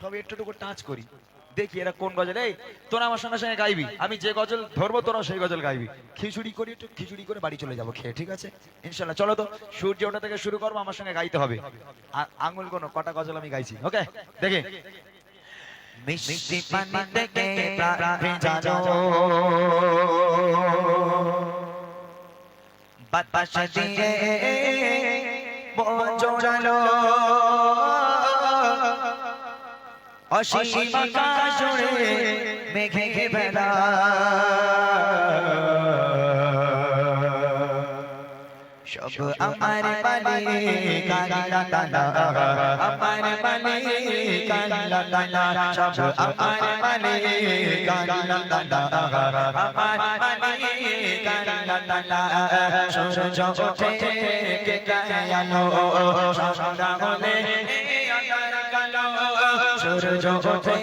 সব একটুটুকু টাচ করি। দেখি এরা কোন গজল। এই, তোরা আমার সঙ্গে সঙ্গে গাইবি। আমি যে গজল ধরবো তোরা সেই গজল গাইবি। খিচুড়ি করি, একটু খিচুড়ি করে বাড়ি চলে যাব খেয়ে, ঠিক আছে? ইনশাল্লাহ। চলো তো, সূর্য ওটা থেকে শুরু করব, আমার সঙ্গে গাইতে হবে। আর আঙুল কোনো কটা গজল আমি গাইছি, ওকে? দেখে। মিষ্টি পানি থেকে বাতাস দিয়ে অসীম জুড়ে মেঘে ভেলা সব আমার পালে কালা তালা আমার পালে কালা তালা সব আমার পালে কালা তালা আমার সূর্য ওঠে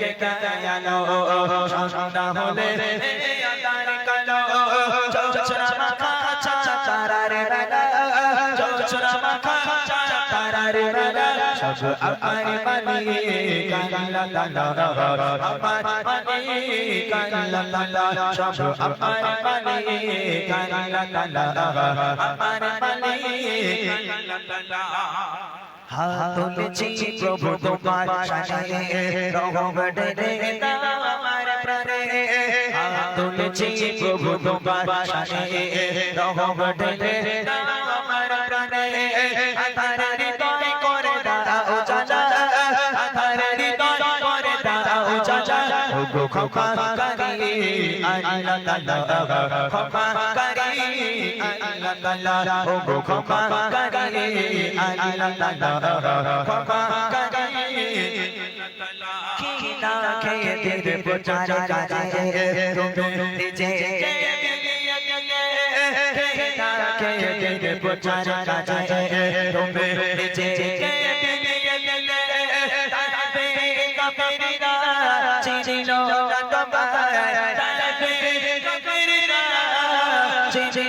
কে গায়ালো সন্ধ্যা হলে আধার কালো চোচরা মাখা তারার বেলা চোচরা মাখা তারার বেলা সব আমার মানে কালা লালা আমার মানে কালা লালা সব আমার মানে কালা লালা আমার মানে কালা লালা তুলেছি প্রভু তোমার সামনে রহমত দে আমার প্রাণে। হাত প্রভু তোমার সামনে রহমত দে আমার প্রাণে। আধার হৃদয় করে দাও চাচা। আধার হৃদয় করে দাও চাচা। খোকা করি আল্লাহ তাআলা খোকা আল্লাহ তাআলা ওগো খোকা করি আল্লাহ তাআলা খোকা করি কি না খেয়ে দেব চাচা চাচা তুমি নিজে চাচা চাচা তুমি নিজে চিনিল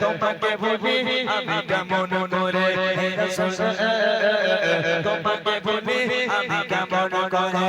তোমাকে ভুলি আমি কেমন করে তোমাকে ভুলি আমি কেমন করে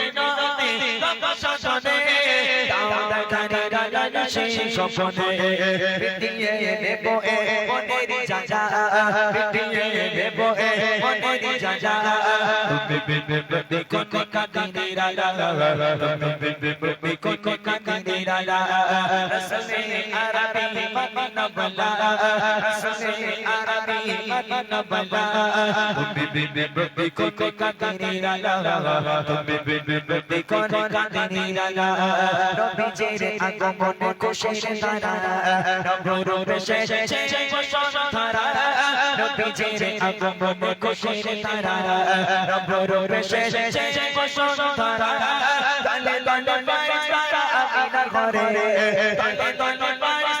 শেষ স্বপ্নে দিয়ে দেব এ মনের জাজা দিয়ে দেব এ মনের জাজা তুমি বিবে বিবে কোন কাদিরা লা তুমি বিবে বিবে কোন কাদিরা লা রসুল আরবি মদিনা বালা রসুল আরবি মদিনা বালা তুমি বিবে বিবে কোন কাদিরা লা তুমি বিবে বিবে কোন কাদিরা লা নবীজির আগমন খুশির তারা নবরূপ শেষে বসন নবীজির আগমন খুশির তারা নবরূপ শেষে বসন ধারা দলে দলে তারা আমিনার ঘরে দলে দলে বারিশ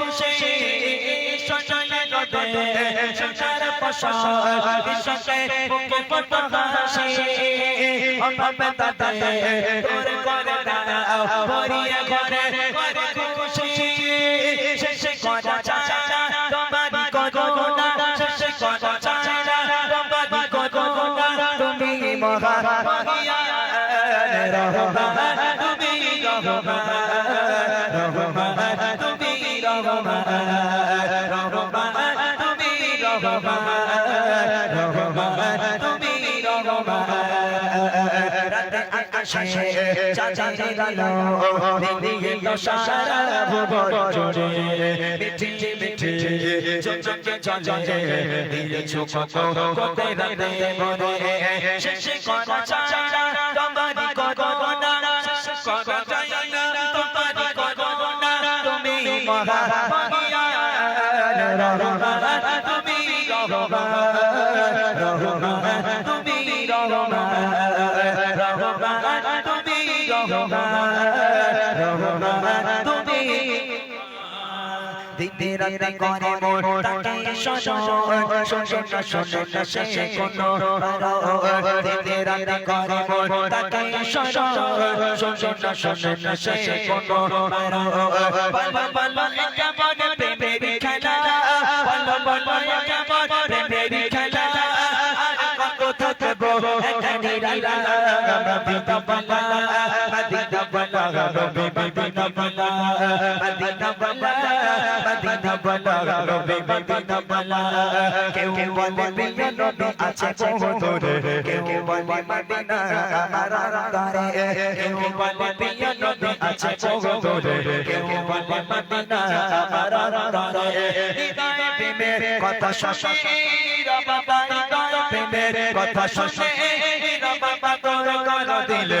খুশি। সোনালি কদে সংসার পশা বিশ্বকে বুকে পটা হাসি অভাবে তাতে তোর করে দাও, ভরিয়ে ঘরে করে খুশি। শেষে করা চাচা তোমারি করোনা শেষে করা চাচা তোমারি করোনা তুমি মহা রহমান তুমি রহমান রহমান রহমান রহমান তুমি রহমান রহমান তুমি রহমান রাতে আকাশে চাঁদের আলো দিদিয়ে সারা ভুবন জুড়ে মিঠি মিঠি চোখে চলে দিয়েছ কত কত রাতে মনে শেষে করা চাচা তোমারি করোনা শেষে করা দিদি রাতে করে মোর Bye. বল কথা শশী কথা শশী দিলে